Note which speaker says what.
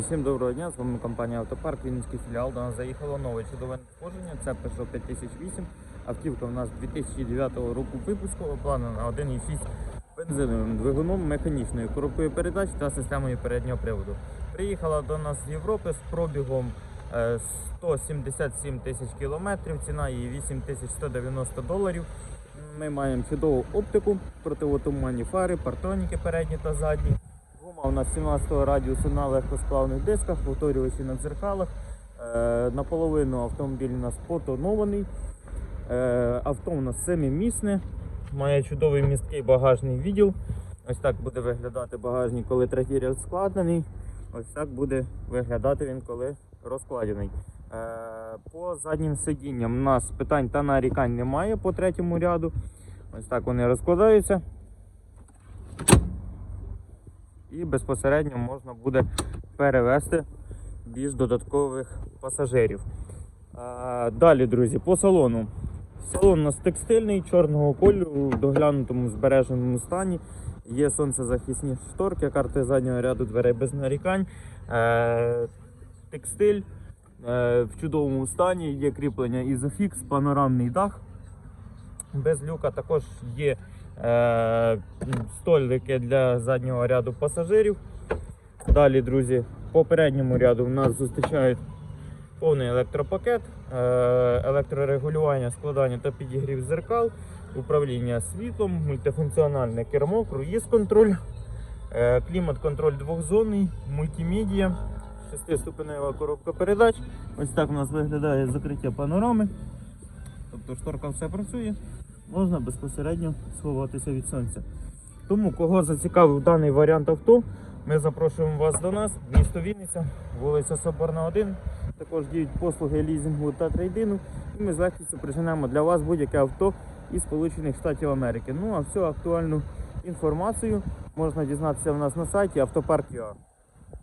Speaker 1: Всім доброго дня, з вами компанія Автопарк, Вінницький філіал. До нас заїхало нове чудове надходження. Це Peugeot 5008. Автівка у нас 2009 року випуску, обладнана 1,6 бензиновим двигуном, механічною коробкою передач та системою переднього приводу. Приїхала до нас з Європи з пробігом е, 177 тисяч кілометрів, ціна її 8190 доларів. Ми маємо чудову оптику, противотуманні фари, партроніки передні та задні. Гума у нас 17-го радіусу на легкосплавних дисках, повторювачі на дзеркалах. Е, наполовину автомобіль у нас потонований. Е, авто у нас семимісне. Має чудовий місткий багажний відділ. Ось так буде виглядати багажник, коли третій ряд складений. Ось так буде виглядати він, коли розкладений. Е, по заднім сидінням у нас питань та нарікань немає по третьому ряду. Ось так вони розкладаються. І безпосередньо можна буде перевезти більш додаткових пасажирів. Далі, друзі, по салону. Салон у нас текстильний, чорного кольору, в доглянутому збереженому стані. Є сонцезахисні шторки, карти заднього ряду дверей без нарікань. Е, текстиль е, в чудовому стані, є кріплення ізофікс, панорамний дах. Без люка також є столики для заднього ряду пасажирів. Далі, друзі, по передньому ряду в нас зустрічають повний електропакет, е, електрорегулювання, складання та підігрів зеркал, управління світлом, мультифункціональне кермо, круїз-контроль, е, клімат-контроль двохзонний, мультимедіа, шестиступенева коробка передач. Ось так у нас виглядає закриття панорами. Тобто шторка все працює, можна безпосередньо сховатися від сонця. Тому, кого зацікавив даний варіант авто, ми запрошуємо вас до нас, місто Вінниця, вулиця Соборна 1. Також діють послуги лізингу та трейдину. І ми з легкістю приженемо для вас будь-яке авто із Сполучених Штатів Америки. Ну а всю актуальну інформацію можна дізнатися в нас на сайті автопарк.ua.